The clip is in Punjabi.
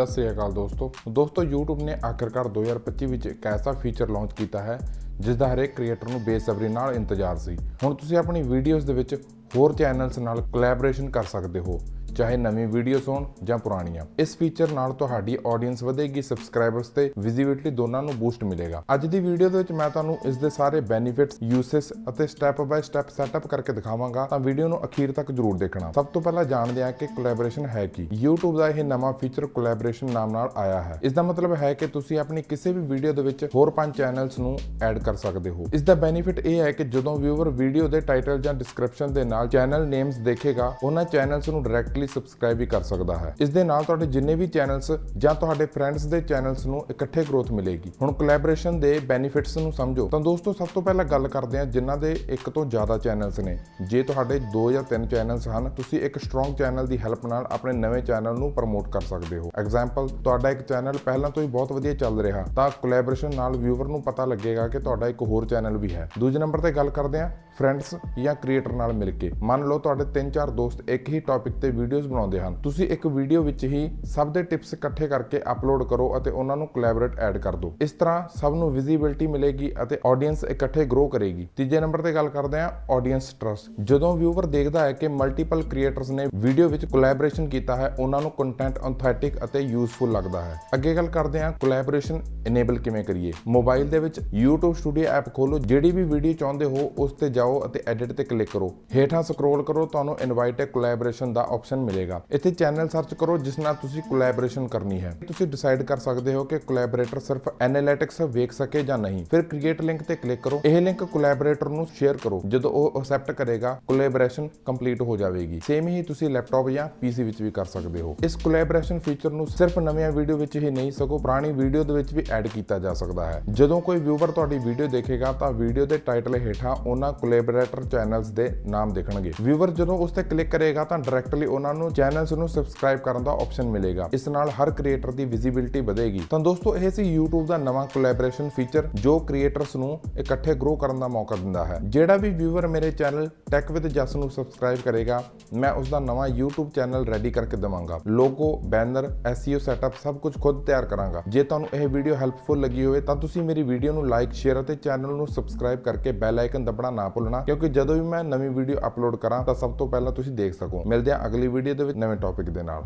ਸਤਿ ਸ੍ਰੀ ਅਕਾਲ ਦੋਸਤੋ। ਦੋਸਤੋ, YouTube ਨੇ ਆਖਰਕਾਰ 2025 ਵਿੱਚ ਇੱਕ ਐਸਾ ਫੀਚਰ ਲਾਂਚ ਕੀਤਾ ਹੈ, ਜਿਸ ਦਾ ਹਰੇਕ ਕ੍ਰੀਏਟਰ ਨੂੰ ਬੇਸਬਰੀ ਨਾਲ ਇੰਤਜ਼ਾਰ ਸੀ। ਹੁਣ ਤੁਸੀਂ ਆਪਣੀ ਵੀਡੀਓਜ਼ ਦੇ ਵਿੱਚ ਹੋਰ ਚੈਨਲਸ ਨਾਲ ਕੋਲੈਬੋਰੇਸ਼ਨ ਕਰ ਸਕਦੇ ਹੋ। ਚਾਹੇ ਨਵੀਂ ਵੀਡੀਓਜ਼ ਹੋਣ ਜਾਂ ਪੁਰਾਣੀਆਂ। ਇਸ ਫੀਚਰ ਨਾਲ ਤੁਹਾਡੀ ਆਡੀਅנס ਵਧੇਗੀ ਸਬਸਕ੍ਰਾਈਬਰਸ ਤੇ ਵਿਜ਼ਿਬਿਲਟੀ ਦੋਨਾਂ ਨੂੰ ਬੂਸਟ ਮਿਲੇਗਾ। ਅੱਜ ਦੀ ਵੀਡੀਓ ਦੇ ਵਿੱਚ ਮੈਂ ਤੁਹਾਨੂੰ ਇਸ ਦੇ ਸਾਰੇ ਬੈਨੀਫਿਟਸ ਯੂਸੇਸ ਅਤੇ ਸਟੈਪ ਬਾਏ ਸਟੈਪ ਸੈਟਅਪ ਕਰਕੇ ਦਿਖਾਵਾਂਗਾ। ਤਾਂ ਵੀਡੀਓ ਨੂੰ ਅਖੀਰ ਤੱਕ ਜ਼ਰੂਰ ਦੇਖਣਾ। ਸਭ ਤੋਂ ਪਹਿਲਾਂ ਜਾਣਦੇ ਹਾਂ ਕਿ ਕੋਲੈਬੋਰੇਸ਼ਨ ਹੈ ਕੀ। YouTube ਦਾ ਇਹ ਨਵਾਂ ਫੀਚਰ ਕੋਲੈਬੋਰੇਸ਼ਨ ਨਾਮ ਨਾਲ ਆਇਆ ਹੈ। ਇਸ ਦਾ ਮਤਲਬ ਹੈ ਕਿ ਤੁਸੀਂ ਆਪਣੀ ਕਿਸੇ ਵੀ ਵੀਡੀਓ ਦੇ ਵਿੱਚ ਹੋਰ ਪੰਜ ਚੈਨਲਸ ਨੂੰ ਐਡ ਕਰ ਸਕਦੇ ਹੋ। ਇਸ ਦਾ ਬੈਨੀਫਿਟ ਇਹ ਹੈ ਕਿ ਜਦੋਂ ਵਿਊਅਰ ਵੀਡੀਓ ਦੇ ਟਾਈਟਲ ਜਾਂ ਡਿਸਕ੍ਰਿਪਸ਼ਨ ਦੇ ਨਾਲ ਚੈਨਲ ਨੇਮਸ ਦੇਖੇਗਾ, ਉਹਨਾਂ ਚੈਨਲਸ ਨੂੰ ਡਾਇਰੈਕਟਲੀ ਸਬਸਕ੍ਰਾਈਬ ਵੀ ਕਰ ਸਕਦਾ ਹੈ। ਇਸ ਦੇ ਨਾਲ ਤੁਹਾਡੇ ਜਿੰਨੇ ਵੀ ਚੈਨਲਸ ਜਾਂ ਤੁਹਾਡੇ ਫਰੈਂਡਸ ਦੇ ਚੈਨਲਸ ਨੂੰ ਇਕੱਠੇ ਗਰੋਥ ਮਿਲੇਗੀ। ਹੁਣ ਕੋਲੈਬੋਰੇਸ਼ਨ ਦੇ ਬੈਨੀਫਿਟਸ ਨੂੰ ਸਮਝੋ। ਤਾਂ ਦੋਸਤੋ, ਸਭ ਤੋਂ ਪਹਿਲਾਂ ਗੱਲ ਕਰਦੇ ਹਾਂ ਜਿਨ੍ਹਾਂ ਦੇ ਇੱਕ ਤੋਂ ਜ਼ਿਆਦਾ ਚੈਨਲਸ ਨੇ। ਜੇ ਤੁਹਾਡੇ 2 ਜਾਂ 3 ਚੈਨਲਸ ਹਨ, ਤੁਸੀਂ ਇੱਕ ਸਟਰੋਂਗ ਚੈਨਲ ਦੀ ਹੈਲਪ ਨਾਲ ਆਪਣੇ ਨਵੇਂ ਚੈਨਲ ਨੂੰ ਪ੍ਰਮੋਟ ਕਰ ਸਕਦੇ ਹੋ। ਐਗਜ਼ਾਮਪਲ ਤੁਹਾਡਾ ਇੱਕ ਚੈਨਲ ਪਹਿਲਾਂ ਤੋਂ ਹੀ ਬਹੁਤ ਵਧੀਆ ਚੱਲ ਰਿਹਾ, ਤਾਂ ਕੋਲੈਬੋਰੇਸ਼ਨ ਨਾਲ ਵਿਊਅਰ ਨੂੰ ਪਤਾ ਲੱਗੇਗਾ ਕਿ ਤੁਹਾਡਾ ਇੱਕ ਹੋਰ ਚੈਨਲ ਵੀ ਹੈ। ਦੂਜੇ ਨੰਬਰ ਤੇ ਗੱਲ ਕਰਦੇ ਹਾਂ ਫਰੈਂਡਸ ਜਾਂ ਕ੍ਰੀਏਟਰ ਨਾਲ ਮਿਲ ਕੇ। ਮੰਨ ਲਓ, ਤੁਹਾਡੇ 3-4 ਦੋਸਤ ਇੱਕ ਹੀ ਟੌਪਿਕ ਤੇ ਵੀਡੀਓ ਵੀਡੀਓਜ਼ ਬਣਾਉਂਦੇ ਹਨ। ਤੁਸੀਂ ਇੱਕ ਵੀਡੀਓ ਵਿੱਚ ਹੀ ਸਭ ਦੇ ਟਿਪਸ ਇਕੱਠੇ ਕਰਕੇ ਅਪਲੋਡ ਕਰੋ ਅਤੇ ਉਹਨਾਂ ਨੂੰ ਕੋਲੈਬੋਰੇਟ ਐਡ ਕਰ ਦਿਓ। ਇਸ ਤਰ੍ਹਾਂ ਸਭ ਨੂੰ ਵਿਜ਼ਿਬਿਲਟੀ ਮਿਲੇਗੀ ਅਤੇ ਆਡੀਅנס ਇਕੱਠੇ ਗਰੋ ਕਰੇਗੀ। ਤੀਜੇ ਨੰਬਰ ਤੇ ਗੱਲ ਕਰਦੇ ਹਾਂ ਆਡੀਅנס ਟਰਸਟ ਜਦੋਂ ਵਿਊਅਰ ਦੇਖਦਾ ਹੈ ਕਿ ਮਲਟੀਪਲ ਕ੍ਰੀਏਟਰਸ ਨੇ ਵੀਡੀਓ ਵਿੱਚ ਕੋਲੈਬੋਰੇਸ਼ਨ ਕੀਤਾ ਹੈ, ਉਹਨਾਂ ਨੂੰ ਕੰਟੈਂਟ ਅਥੈਂਟਿਕ ਅਤੇ ਯੂਸਫੁਲ ਲੱਗਦਾ ਹੈ। ਅੱਗੇ ਗੱਲ ਕਰਦੇ ਹਾਂ ਕੋਲੈਬੋਰੇਸ਼ਨ ਇਨੇਬਲ ਕਿਵੇਂ ਕਰੀਏ? ਮੋਬਾਈਲ ਦੇ ਵਿੱਚ YouTube Studio ਐਪ ਖੋਲੋ ਜਿਹੜੀ ਵੀ ਵੀਡੀਓ ਚਾਹੁੰਦੇ ਹੋ, ਉਸ ਤੇ ਜਾਓ ਅਤੇ ਐਡਿਟ ਤੇ ਕਲਿੱਕ ਕਰੋ। ਹੇਠਾਂ ਸਕਰੋਲ ਕਰੋ, ਤੁਹਾਨੂੰ ਇਨਵਾਈਟ ਕੋਲੈਬੋਰੇਸ਼ਨ ਦਾ ਆਪਸ਼ਨ ਮਿਲੇਗਾ। ਇੱਥੇ ਚੈਨਲ ਸਰਚ ਕਰੋ ਜਿਸ ਨਾਲ ਤੁਸੀਂ ਕੋਲੈਬੋਰੇਸ਼ਨ ਕਰਨੀ ਹੈ। ਤੁਸੀਂ ਡਿਸਾਈਡ ਕਰ ਸਕਦੇ ਹੋ ਕਿ ਕੋਲੈਬੋਰੇਟਰ ਸਿਰਫ ਐਨਾਲਿਟਿਕਸ ਵੇਖ ਸਕੇ ਜਾਂ ਨਹੀਂ। ਫਿਰ ਕ੍ਰੀਏਟ ਲਿੰਕ ਤੇ ਕਲਿੱਕ ਕਰੋ। ਇਹ ਲਿੰਕ ਕੋਲੈਬੋਰੇਟਰ ਨੂੰ ਸ਼ੇਅਰ ਕਰੋ। ਜਦੋਂ ਉਹ ਅਕਸੈਪਟ ਕਰੇਗਾ ਕੋਲੈਬੋਰੇਸ਼ਨ ਕੰਪਲੀਟ ਹੋ ਜਾਵੇਗੀ। ਸੇਮ ਹੀ ਤੁਸੀਂ ਲੈਪਟਾਪ ਜਾਂ ਪੀਸੀ ਵਿੱਚ ਵੀ ਕਰ ਸਕਦੇ ਹੋ। ਇਸ ਕੋਲੈਬੋਰੇਸ਼ਨ ਫੀਚਰ ਨੂੰ ਸਿਰਫ ਨਵੀਆਂ ਵੀਡੀਓ ਵਿੱਚ ਹੀ ਨਹੀਂ, ਸਗੋਂ ਪੁਰਾਣੀ ਵੀਡੀਓ ਦੇ ਵਿੱਚ ਵੀ ਐਡ ਕੀਤਾ ਜਾ ਸਕਦਾ ਹੈ। ਜਦੋਂ ਕੋਈ ਵਿਊਵਰ ਤੁਹਾਡੀ ਵੀਡੀਓ ਦੇਖੇਗਾ, ਤਾਂ ਵੀਡੀਓ ਦੇ ਟਾਈਟਲ ਹੇਠਾਂ ਉਹਨਾਂ ਕੋਲੈਬੋਰੇਟਰ ਚੈਨਲਸ ਦੇ ਨਾਮ ਦਿਖਣਗੇ। ਵਿਊਅਰ ਜਦੋਂ ਉਸ ਤੇ ਕਲਿੱਕ ਕਰੇਗਾ, ਤਾਂ ਡਾਇਰੈਕਟਲੀ ਉਹਨਾਂ ਨੂੰ ਚੈਨਲਸ ਨੂੰ ਸਬਸਕ੍ਰਾਈਬ ਕਰਨ ਦਾ ਆਪਸ਼ਨ ਮਿਲੇਗਾ। ਇਸ ਨਾਲ ਹਰ ਕ੍ਰੀਏਟਰ ਦੀ ਵਿਜ਼ਿਬਿਲਟੀ ਵਧੇਗੀ। ਤਾਂ ਦੋਸਤੋ, ਇਹ ਸੀ YouTube ਦਾ ਨਵਾਂ ਕੋਲੈਬੋਰੇਸ਼ਨ ਫੀਚਰ ਜੋ ਕ੍ਰੀਏਟਰਸ ਨੂੰ ਇਕੱਠੇ ਗਰੋ ਕਰਨ ਦਾ ਮੌਕਾ ਦਿੰਦਾ ਹੈ। ਜਿਹੜਾ ਵੀ ਵਿਊਅਰ ਮੇਰੇ ਚੈਨਲ ਟੈਕ ਵਿਦ ਜਸ ਨੂੰ ਸਬਸਕ੍ਰਾਈਬ ਕਰੇਗਾ, ਮੈਂ ਉਸ ਦਾ ਨਵਾਂ YouTube ਚੈਨਲ ਰੈਡੀ ਕਰਕੇ ਦਵਾਂਗਾ। ਲੋਗੋ ਬੈਨਰ SEO ਸੈਟਅਪ ਸਭ ਕੁਝ ਖੁਦ ਤਿਆਰ ਕਰਾਂਗਾ। ਜੇ ਤੁਹਾਨੂੰ ਇਹ ਵੀਡੀਓ ਹੈਲਪਫੁਲ ਲੱਗੀ ਹੋਵੇ, ਤਾਂ ਤੁਸੀਂ ਮੇਰੀ ਵੀਡੀਓ ਨੂੰ ਲਾਈਕ ਸ਼ੇਅਰ ਅਤੇ ਚੈਨਲ ਨੂੰ ਸਬਸਕ੍ਰਾਈਬ ਕਰਕੇ ਬੈਲ ਆਈਕਨ ਦਬਣਾ ਨਾ ਭੁੱਲਣਾ, ਕਿਉਂਕਿ ਜਦੋਂ ਵੀ ਮੈਂ ਨਵੀਂ ਵੀਡੀਓ ਅਪਲੋਡ ਕਰਾਂ, ਤਾਂ ਸਭ ਤੋਂ ਪਹਿਲਾਂ ਤੁਸੀਂ ਦੇਖ ਸਕੋ। ਮਿਲਦੇ ਹਾਂ ਅਗਲੀ ਵੀਡੀਓ ਦੇ ਵਿੱਚ ਨਵੇਂ ਟੌਪਿਕ ਦੇ ਨਾਲ।